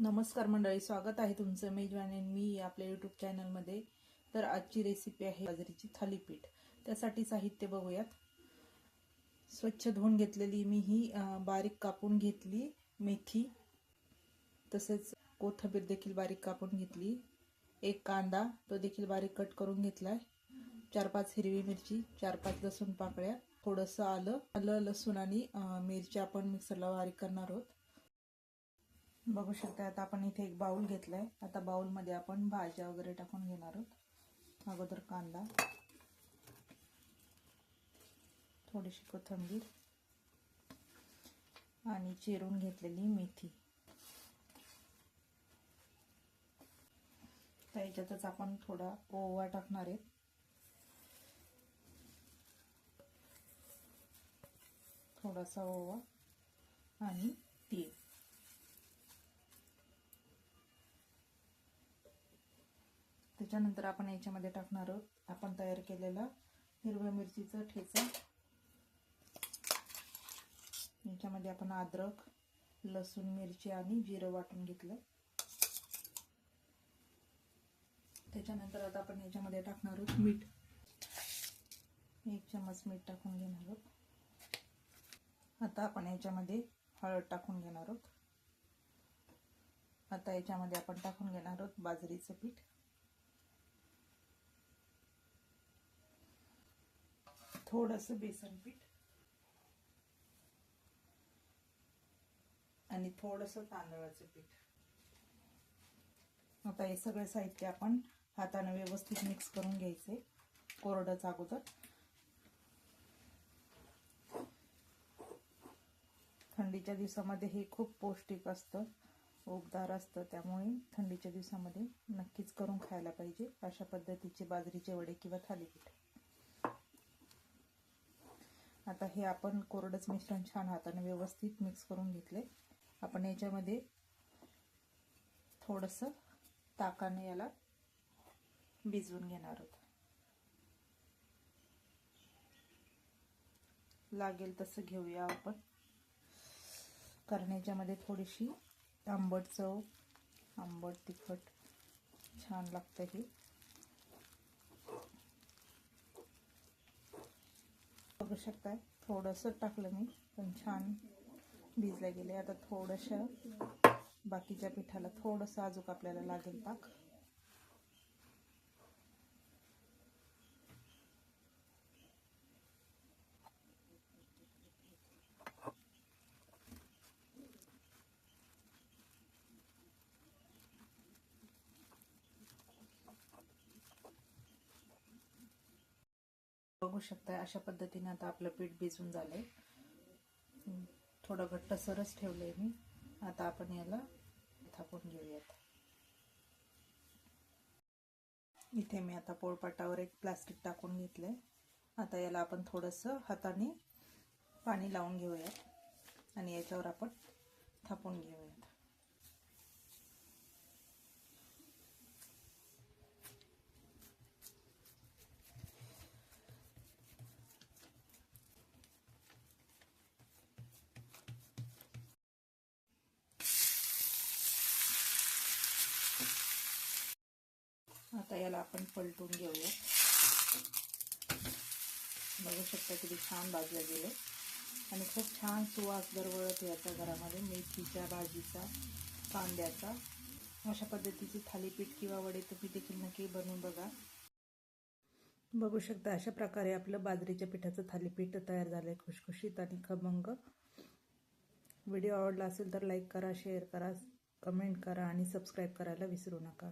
नमस्कार मंडळी स्वागत आहे तुमचं मेजवान आणि मी आपल्या यूट्यूब चॅनलमध्ये तर आजची रेसिपी आहे बाजरीची थालीपीठ. त्यासाठी साहित्य बघूयात. स्वच्छ धुवून घेतलेली मी ही बारीक कापून घेतली मेथी. तसेच कोथंबीर देखील बारीक कापून घेतली. एक कांदा तो देखील बारीक कट करून घेतलाय. चार पाच हिरवी मिरची चार पाच लसूण पाकळ्या थोडंसं आलं आलं लसूण आणि मिरची आपण मिक्सरला बारीक करणार आहोत. बघू शकता आता आपण इथे एक बाउल घेतलाय. आता बाऊलमध्ये आपण भाज्या वगैरे टाकून घेणार आहोत. अगोदर कांदा थोडीशी कोथिंबीर आणि चिरून घेतलेली मेथी. त्याच्यातच आपण थोडा ओवा टाकणार आहे. थोडासा ओवा आणि तीळ. त्याच्यानंतर आपण याच्यामध्ये टाकणार आहोत. आपण तयार केलेला हिरव्या मिरचीचा ठेचा. याच्यामध्ये आपण अद्रक लसूण मिरची आणि जिरं वाटून घेतलं. त्याच्यानंतर आता आपण याच्यामध्ये टाकणार आहोत मीठ. एक चमच मीठ टाकून घेणार आहोत. आता आपण याच्यामध्ये हळद टाकून घेणार आहोत. आता याच्यामध्ये आपण टाकून घेणार आहोत बाजरीचं पीठ. थोडंसं बेसन पीठ. आणि थोडंसं तांदळाचं पीठ. आता हे सगळे साहित्य आपण हाताने व्यवस्थित मिक्स करून घ्यायचे कोरडंच अगोदर. थंडीच्या दिवसामध्ये हे खूप पौष्टिक असतं उबदार असतं त्यामुळे थंडीच्या दिवसामध्ये नक्कीच करून खायला पाहिजे. अशा पद्धतीचे बाजरीचे वडे किंवा थालीपीठ. आता हे आपण कोरडंच मिश्रण छान हाताने व्यवस्थित मिक्स करून घेतले. आपण याच्यामध्ये थोडंसं ताकाने याला भिजवून घेणार आहोत. लागेल तसं घेऊया आपण. कारण याच्यामध्ये थोडीशी आंबट चव आंबट तिखट छान लागतं हे. बघू शकताय. थोडंसं टाकलं मी पण छान भिजलं गेले. आता थोडंसं बाकीच्या पिठाला थोडंसं अजूक आपल्याला लागेल ताक बघू शकता अशा पद्धतीने आता आपलं पीठ भिजून झालंय. थोडं घट्ट सरच ठेवलंय मी. आता आपण याला थापून घेऊयात. इथे मी आता पोळपाटावर एक प्लास्टिक टाकून घेतलंय. आता याला आपण थोडंसं हाताने पाणी लावून घेऊयात. आणि याच्यावर आपण थापून घेऊया आता याला आपण पलटून घेऊया. बघू शकता किती छान भाजलं गेलं आणि खूप छान सुवास दरवळत याचा घरामध्ये मेथीच्या भाजीचा कांद्याचा. अशा पद्धतीची थालीपीठ किंवा वडे तुम्ही देखील नक्की बनवून बघा. बघू शकता अशा प्रकारे आपलं बाजरीच्या पिठाचं थालीपीठ तयार झालं आहे खुशखुशीत आणि खमंग. व्हिडिओ आवडला असेल तर लाईक करा शेअर करा कमेंट करा आणि सबस्क्राईब करायला विसरू नका.